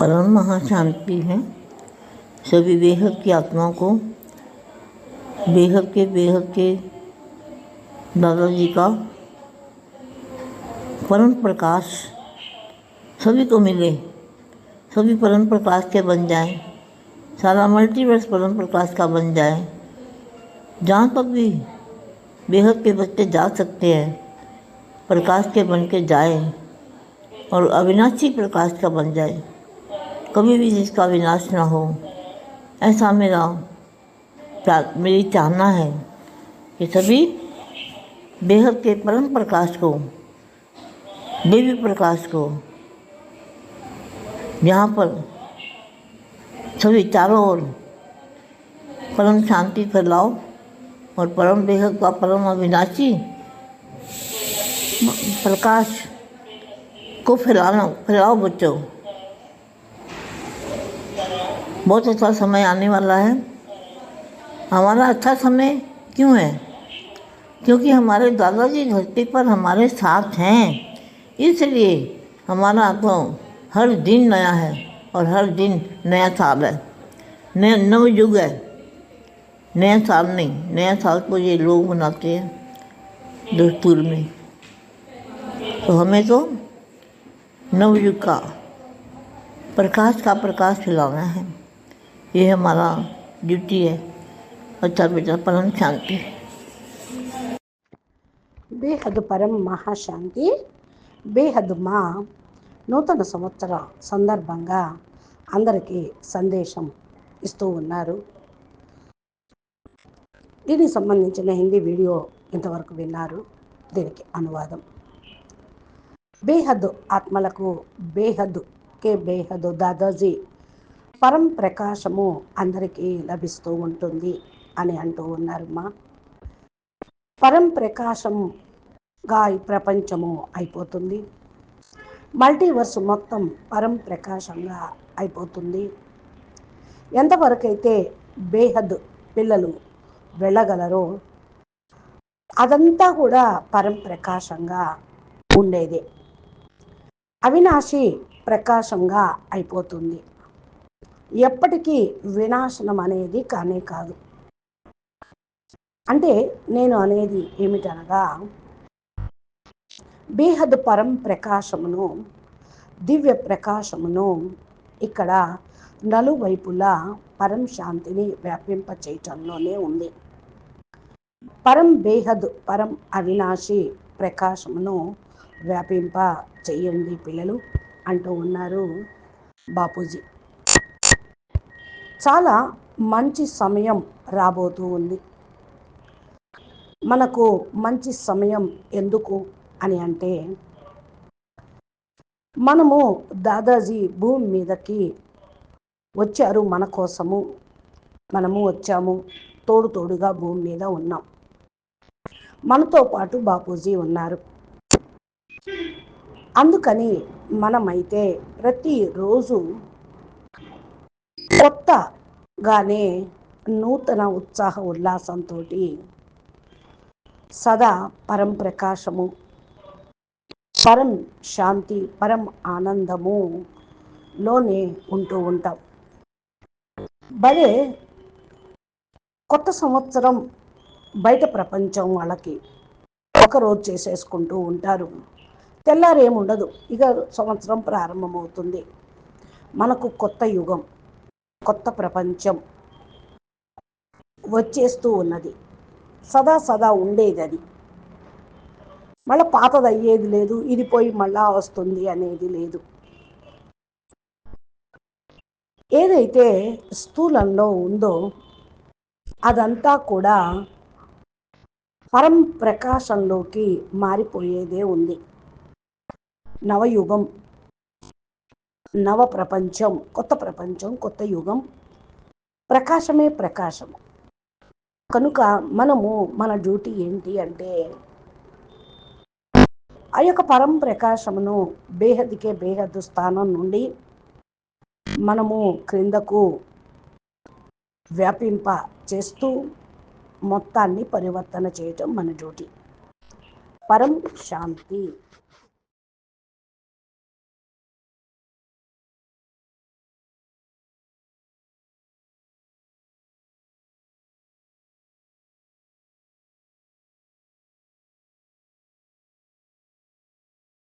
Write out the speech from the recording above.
परम महाशांति है। सभी बेहद की आत्माओं को बेहद के बेहद के दादाजी का परम प्रकाश सभी को मिले। सभी परम प्रकाश के बन जाए। सारा मल्टीवर्स परम प्रकाश का बन जाए। जहाँ तक भी बेहद के बच्चे जा सकते हैं, प्रकाश के बन के जाए और अविनाशी प्रकाश का बन जाए। कभी भी जिसका विनाश ना हो, ऐसा मेरा मेरी चाहना है कि सभी बेहद के परम प्रकाश को देवी प्रकाश को, यहाँ पर सभी चारों ओर परम शांति फैलाओ और परम बेहद का परम अविनाशी प्रकाश को फैलाना, फैलाओ बच्चों। बहुत अच्छा समय आने वाला है। हमारा अच्छा समय क्यों है? क्योंकि हमारे दादाजी धरती पर हमारे साथ हैं। इसलिए हमारा तो हर दिन नया है और हर दिन नया साल है। नया नव युग है। नया साल नहीं, नया साल को ये लोग मनाते हैं दस्तूर में। तो हमें तो नवयुग का प्रकाश का प्रकाश फैलाना है। ये हमारा ड्यूटी है अच्छा बेटा परम शांति బేహద్దు పరం మహాశాంతి బేహద్దు మా నూతన సంవత్సర సందర్భంగా అందరికీ సందేశం ఇస్తూ ఉన్నారు దీనికి సంబంధించిన హిందీ వీడియో ఇంతవరకు విన్నారు దీనికి అనువాదం బేహద్దు ఆత్మలకు బేహద్దు కే బేహద్దు దాదాజీ పరం ప్రకాశము అందరికీ లభిస్తూ ఉంటుంది అని అంటూ ఉన్నారు మా పరం ప్రకాశంగా ఈ ప్రపంచము అయిపోతుంది. మల్టీవర్స్ మొత్తం పరం ప్రకాశంగా అయిపోతుంది. ఎంతవరకైతే బేహద్ పిల్లలు వెళ్ళగలరో అదంతా కూడా పరం ప్రకాశంగా ఉండేదే. అవినాశి ప్రకాశంగా అయిపోతుంది. ఎప్పటికీ వినాశనం అనేది కానే కాదు. అంటే నేను అనేది ఏమిటనగా బేహద్ పరం ప్రకాశమును దివ్య ప్రకాశమును ఇక్కడ నలువైపులా పరం శాంతిని వ్యాపింప చేయటంలోనే ఉంది. పరం బేహద్ పరం అవినాశి ప్రకాశమును వ్యాపింప చేయండి పిల్లలు అంటూ ఉన్నారు బాపూజీ. చాలా మంచి సమయం రాబోతూ ఉంది. మనకు మంచి సమయం ఎందుకు అని అంటే మనము దాదాజీ భూమి మీదకి వచ్చారు మన కోసము. మనము వచ్చాము తోడు తోడుగా భూమి మీద ఉన్నాం. మనతో పాటు బాపూజీ ఉన్నారు. అందుకని మనమైతే ప్రతిరోజు కొత్తగానే నూతన ఉత్సాహ ఉల్లాసంతో సదా పరం ప్రకాశము పరం శాంతి పరం ఆనందము లోనే ఉంటూ ఉంటాం. భలే కొత్త సంవత్సరం బయట ప్రపంచం వాళ్ళకి ఒకరోజు చేసేసుకుంటూ ఉంటారు. తెల్లారేముండదు ఇక సంవత్సరం ప్రారంభమవుతుంది. మనకు కొత్త యుగం కొత్త ప్రపంచం వచ్చేస్తూ ఉన్నది. సదా సదా ఉండేది అది. మళ్ళీ పాతది అయ్యేది లేదు ఇది పోయి మళ్ళా వస్తుంది అనేది లేదు. ఏదైతే స్థూలంలో ఉందో అదంతా కూడా పరం ప్రకాశంలోకి మారిపోయేదే ఉంది. నవయుగం. నవ ప్రపంచం కొత్త ప్రపంచం కొత్త యుగం. ప్రకాశమే ప్రకాశం. కనుక మనము మన డ్యూటీ ఏంటి అంటే ఆ యొక్క పరం ప్రకాశమును బేహద్కే బేహద్దు స్థానం నుండి మనము క్రిందకు వ్యాపింప చేస్తూ మొత్తాన్ని పరివర్తన చేయటం మన డ్యూటీ. పరం శాంతి.